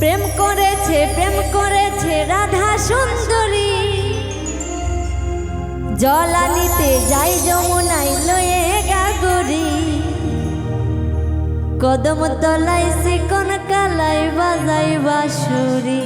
প্রেম করেছে প্রেম করেছে রাধা সুন্দরী। জল আনিতে যাই যমুনাই লয়ে গাগরি। কদম তলায় কোন কালাই বাজাই বাসুরী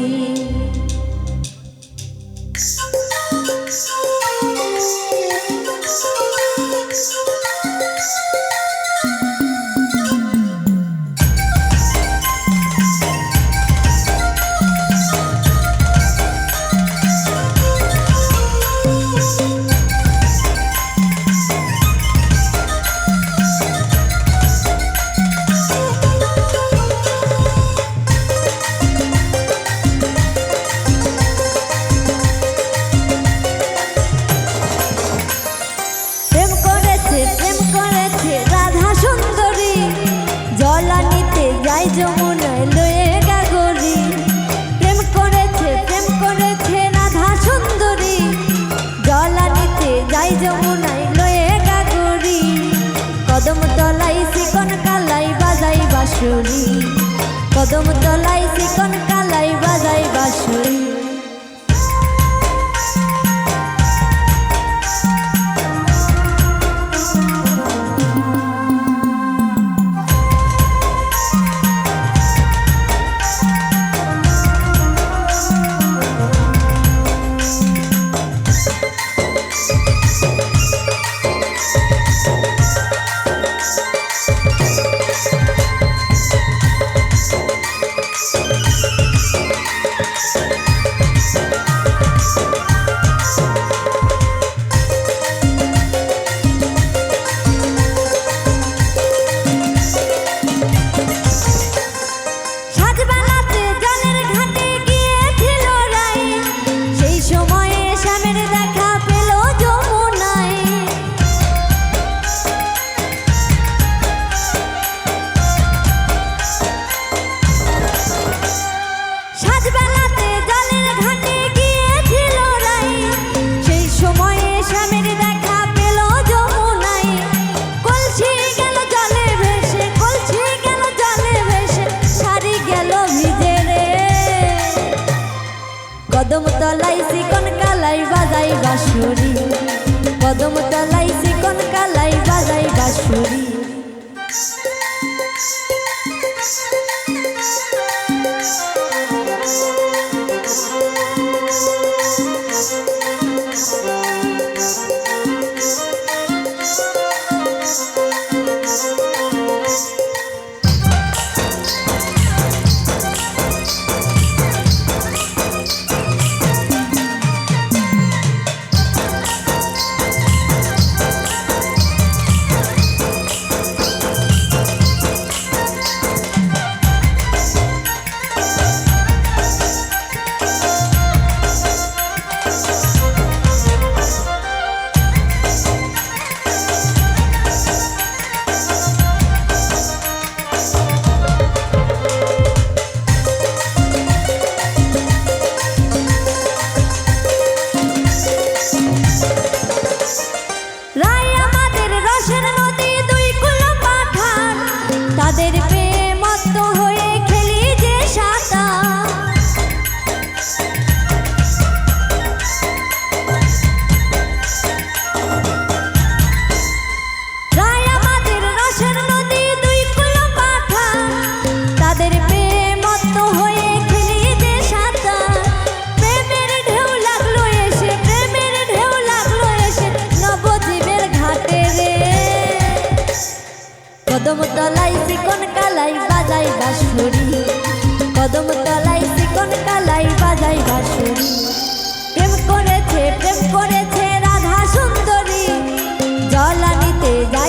কদম তল গলাই সিকন কালাই বাজাই বাঁশুরি। কদমটা